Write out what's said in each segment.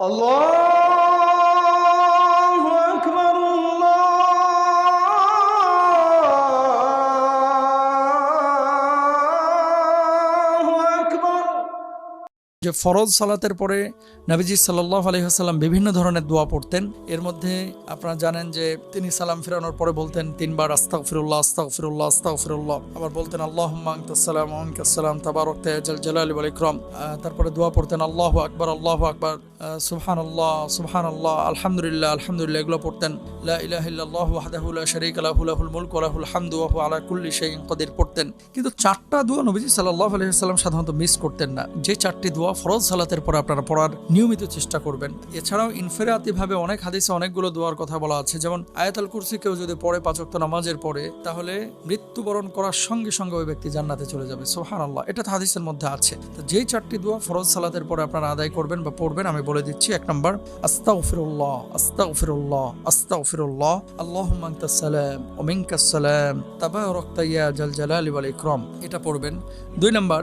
Allah! যে ফরজ সালাতের পরে নবীজি সাল্লাহ আলহিহাসাল্লাম বিভিন্ন ধরনের দোয়া পড়তেন। এর মধ্যে আপনারা জানেন যে তিনি সালাম ফিরানোর পরে বলতেন তিনবার আস্তাক ফিরুল্লাহ আস্তাক ফিরুল্লাহ আস্তাক ফিরুল্লাহ আবার বলতেন আল্লাহ মাংতাসালাম আহমকাসালাম তাবারক তেজাল জালাল আল তারপরে দোয়া পড়তেন, আল্লাহ আকবর আল্লাহ আকবর। সুবহান আল্লাহ সুবহান আল্লাহ আলহামদুলিল্লাহ আলহামদুলিল্লাহ এগুলো পড়তেন। লা ইলাহা ইল্লাল্লাহু ওয়াহদাহু লা শারীকা লাহু, লাহুল মুলকু ওয়া লাহুল হামদু আলা কুল্লি শাইইন কাদির পড়তেন। কিন্তু চারটা দোয়া নবীজি সাল্লাল্লাহু আলাইহি ওয়াসাল্লাম সাধারণত মিস করতেন না। যে চারটি দোয়া ফরজ সালাতের পর আপনারা পড়ার নিয়মিত চেষ্টা করবেন। এছাড়াও ইনফেরাতি ভাবে অনেক হাদিসে অনেকগুলো দোয়ার কথা বলা আছে। যেমন আয়াতুল কুরসি কেউ যদি পড়ে পাঁচ ওয়াক্ত নামাজের পরে, তাহলে মৃত্যুবরণ করার সঙ্গে সঙ্গে ওই ব্যক্তি জান্নাতে চলে যাবে। সুবহানাল্লাহ, এটা তো হাদিসের মধ্যে আছে। তো যেই চারটি দোয়া ফরজ সালাতের পরে আপনারা আদায় করবেন বা পড়বেন, আমি বলে দিচ্ছি, এক নম্বর, আস্তাগফিরুল্লাহ আস্তাগফিরুল্লাহ আস্তাগফিরুল্লাহ, আল্লাহুম্মা আনতাস সালাম, ওয়া মিনকাস সালাম তাবারাকতা ইয়া জাল জালালি ইকরাম, এটা পড়বেন। দুই নম্বর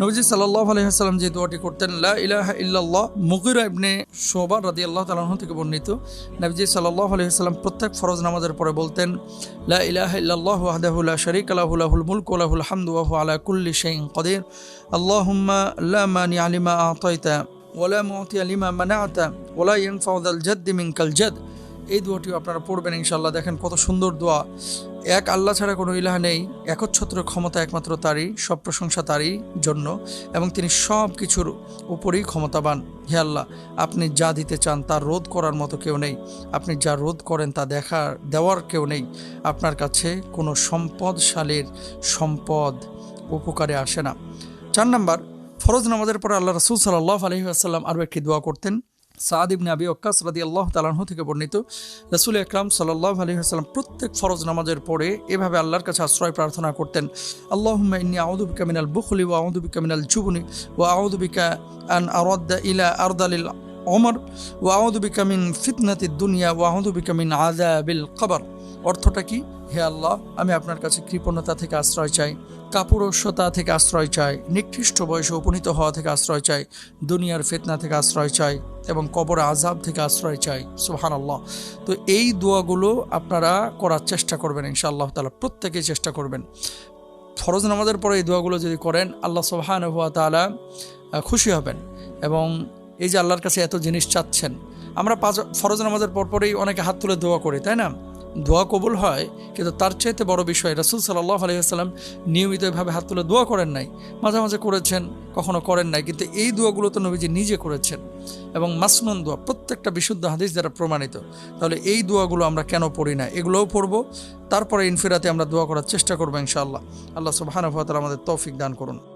নবীজি সাল্লাহ আলহিহাস্লাম যে দোয়াটি করতেন, লা ইলাহা ইল্লাল্লাহ মুগিরা ইবনে শোবা রাদি আল্লাহ তালাহ থেকে বর্ণিত। নবীজি সাল্লাহ আলহিহাস্লাম প্রত্যেক ফরজ নামাজের পরে বলতেন, লা ইলাহা ইল্লাল্লাহ ওয়াহদাহু লা শারীকা লাহু, লাহুল মুলকু ওয়া লাহুল হামদু ওয়া আলা কুল্লি শাইইন কাদির আল্লাহুম্মা লা মানি লিমা আতাইতা ওয়ালা মুতিয়া লিমা মানাআতা ওয়ালা ইয়ানফাউ যাল জাদ্দি মিনকাল জাদ এই দোয়াটিও আপনারা পড়বেন ইনশাল্লাহ দেখেন কত সুন্দর দোয়া। এক আল্লাহ ছাড়া কোনো ইলাহা নেই, একচ্ছত্র ক্ষমতা একমাত্র তারই, সব প্রশংসা তারই জন্য, এবং তিনি সব কিছুর উপরেই ক্ষমতাবান। হে আল্লাহ, আপনি যা দিতে চান তা রোধ করার মতো কেউ নেই। আপনি যা রোধ করেন তা দেখার দেওয়ার কেউ নেই। আপনার কাছে কোনো সম্পদশালীর সম্পদ উপকারে আসে না। চার নাম্বার, ফরজ নামাজের পরে আল্লাহ রসুল সাল্লাহ আলহি আসাল্লাম আরও একটি দোয়া করতেন সাদ ইবনে আবি ওক্কাস রাদি আল্লাহ তালাহ থেকে বর্ণিত, রসুল আকরাম সাল্লাহ আলী হাসলাম প্রত্যেক ফরজ নামাজের পরে এভাবে আল্লাহর কাছে আশ্রয় প্রার্থনা করতেন। আল্লাহ ইন্নি আউদুবিকা মিনাল বুখলি ও আউদুবিকা মিনাল জুবনি ও আউদুবিকা আন আরদ্দা ইলা আরদালিল অমর ও আউদুবিকা মিন ফিতনাতি দুনিয়া ও আউদুবিকা মিন আযাবিল কবর। অর্থটা কি? হে আল্লাহ, আমি আপনার কাছে কৃপণতা থেকে আশ্রয় চাই কাপুরস্যতা থেকে আশ্রয় চাই, নিকৃষ্ট বয়সে উপনীত হওয়া থেকে আশ্রয় চাই, দুনিয়ার ফেতনা থেকে আশ্রয় চাই এবং কবর আজাব থেকে আশ্রয় চাই। সুহান আল্লাহ তো এই দোয়াগুলো আপনারা করার চেষ্টা করবেন, ইনশাআল্লাহ তালা প্রত্যেকেই চেষ্টা করবেন। ফরজ নামাজের পরে এই দোয়াগুলো যদি করেন, আল্লাহ সুবহান হুয়া তালা খুশি হবেন এবং এই যে আল্লাহর কাছে এত জিনিস চাচ্ছেন, আমরা পাঁচ, ফরজ নামাজের পরপরেই অনেকে হাত তুলে দোয়া করি, তাই না? দোয়া কবুল হয়, কিন্তু তার চাইতে বড় বিষয়, রাসুল সাল্লাহ আলহিহাস্লাম নিয়মিতভাবে হাত তুলে দোয়া করেন নাই। মাঝে মাঝে করেছেন, কখনো করেন নাই, কিন্তু এই দোয়াগুলো তো নবীজি নিজে করেছেন। এবং মাসনুন দোয়া, প্রত্যেকটা বিশুদ্ধ হাদিস দ্বারা প্রমাণিত। তাহলে এই দোয়াগুলো আমরা কেন পড়ি না? এগুলোও পড়ব, তারপরে ইনফিরাতে আমরা দোয়া করার চেষ্টা করব ইনশাআল্লাহ। আল্লাহ সুবাহানুভাতাল আমাদের তৌফিক দান করুন।